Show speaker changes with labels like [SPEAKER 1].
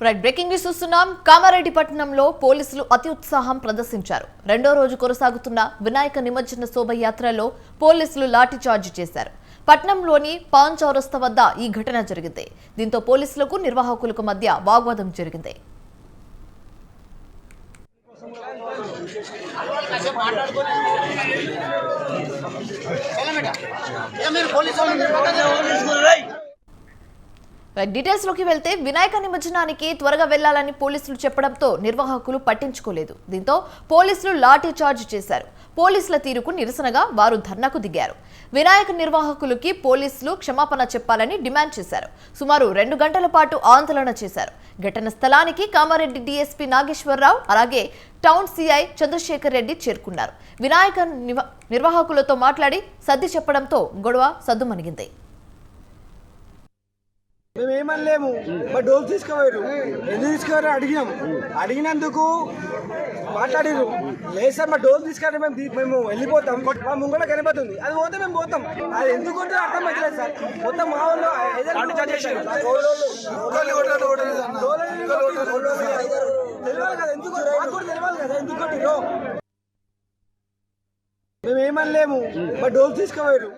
[SPEAKER 1] Right breaking news చూస్తున్నాం. కామారెడ్డి పట్టణంలో పోలీసులు అతి ఉత్సాహం ప్రదర్శించారు. రెండో రోజు కొనసాగుతున్న వినాయక నిమజ్జన శోభయాత్రలో పోలీసులు లాఠీచార్జ్ చేశారు. పట్నంలోని పాన్ చౌరస్తా వద్ద ఈ ఘటన జరిగింది. దీంతో పోలీసులకు నిర్వాహకులకు మధ్య వాగ్వాదం జరిగింది. రైట్ డీటెయిల్స్లోకి వెళ్తే వినాయక నిమజ్జనానికి త్వరగా వెళ్ళాలని పోలీసులు చెప్పడంతో నిర్వాహకులు పట్టించుకోలేదు. దీంతో పోలీసులు లాఠీ చార్జ్ చేశారు. పోలీసుల తీరుకు నిరసనగా వారు ధర్నాకు దిగారు. వినాయక నిర్వాహకులకి పోలీసులు క్షమాపణ చెప్పాలని డిమాండ్ చేశారు. సుమారు రెండు గంటల పాటు ఆందోళన చేశారు. ఘటన స్థలానికి కామారెడ్డి డీఎస్పీ నాగేశ్వరరావు అలాగే టౌన్ సిఐ చంద్రశేఖర్ రెడ్డి చేరుకున్నారు. వినాయక నిర్వాహకులతో మాట్లాడి సర్ది చెప్పడంతో గొడవ సద్దుమణిగింది.
[SPEAKER 2] మేము ఏమనలేము మా డోల్ తీసుకోవారు. ఎందుకు తీసుకోవారు అడిగినాం. అడిగినందుకు మాట్లాడిరు లేదు సార్ మా డోల్ తీసుకుంటే మేము మేము వెళ్ళిపోతాం. మా ముంగడ కనిపోతుంది అది పోతే మేము పోతాం. అది ఎందుకు అర్థం అవుతలేదు సార్. మొత్తం మా వాళ్ళు తెలియాలి కదా ఎందుకు మాకు కూడా తెలియాలి కదా ఎందుకు కొట్టిర్రో? మేము ఏమనలేము మా డోల్ తీసుకోవారు.